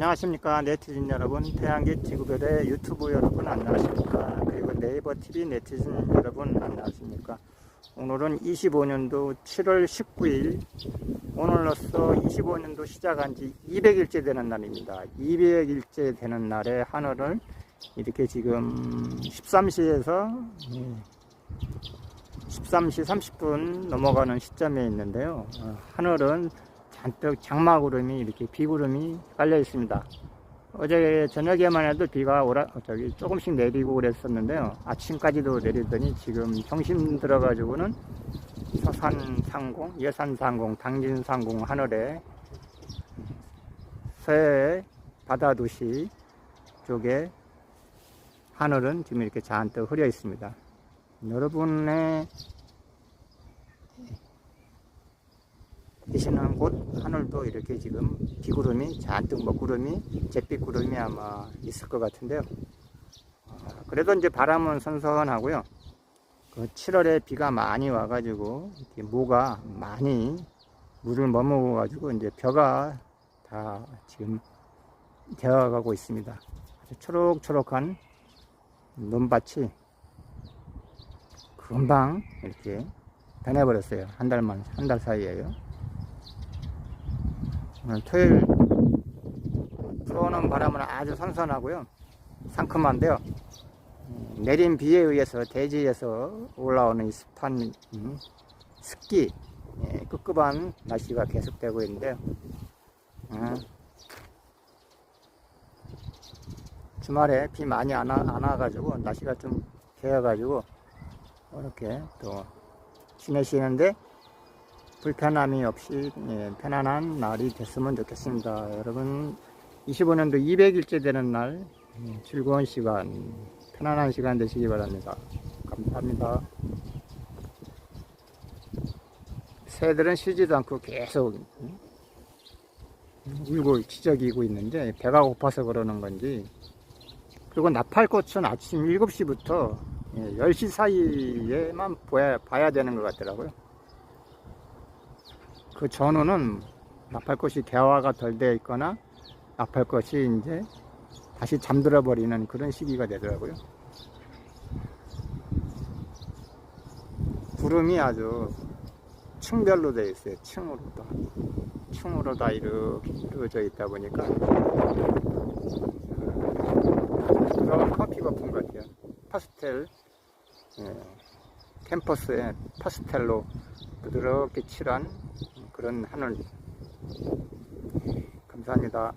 안녕하십니까 네티즌 여러분. 태양계 지구별의 유튜브 여러분 안녕하십니까? 그리고 네이버 TV 네티즌 여러분 안녕하십니까? 오늘은 25년도 7월 19일. 오늘로써 25년도 시작한 지 200일째 되는 날입니다. 200일째 되는 날에 하늘을 이렇게 지금 13시에서 13시 30분 넘어가는 시점에 있는데요. 어, 하늘은 잔뜩 장마구름이 이렇게 비구름이 깔려 있습니다. 어제 저녁에만 해도 비가 오라, 저기 조금씩 내리고 그랬었는데요. 아침까지도 내리더니 지금 정신 들어가지고는 서산 상공, 예산 상공, 당진 상공 하늘에 서해 바다 도시 쪽에 하늘은 지금 이렇게 잔뜩 흐려 있습니다. 여러분의 계시는 곳 하늘도 이렇게 지금 비구름이 잔뜩 먹구름이 잿빛 구름이 아마 있을 것 같은데요. 아, 그래도 이제 바람은 선선하고요. 그 7월에 비가 많이 와가지고 이렇게 모가 많이 물을 머무가지고 이제 벼가 다 지금 되어가고 있습니다. 아주 초록초록한 논밭이 금방 이렇게 변해버렸어요. 한 달만, 한 달 사이에요. 오늘 토요일 불어오는 바람은 아주 선선하고요. 상큼한데요. 음, 내린 비에 의해서 대지에서 올라오는 이 습한 음, 습기 예, 끄끄한 날씨가 계속되고 있는데요. 음, 주말에 비 많이 안, 와, 안 와가지고 날씨가 좀 개어가지고 이렇게 또 지내시는데 불편함이 없이 예, 편안한 날이 됐으면 좋겠습니다. 여러분 25년도 200일째 되는 날 예, 즐거운 시간 편안한 시간 되시기 바랍니다. 감사합니다. 새들은 쉬지도 않고 계속 음, 울고 지저귀고 있는데 배가 고파서 그러는 건지 그리고 나팔꽃은 아침 7시부터 10시 사이에만 봐야, 봐야 되는 것 같더라고요. 그 전후는 나팔꽃이 개화가 덜 되어 있거나 나팔꽃이 이제 다시 잠들어 버리는 그런 시기가 되더라고요. 구름이 아주 층별로 되어 있어요. 층으로 다. 층으로 다 이렇게 이루어져 있다 보니까 그런 커피 거품 같아요. 파스텔 예, 캠퍼스에 파스텔로 부드럽게 칠한 그런 하늘 감사합니다.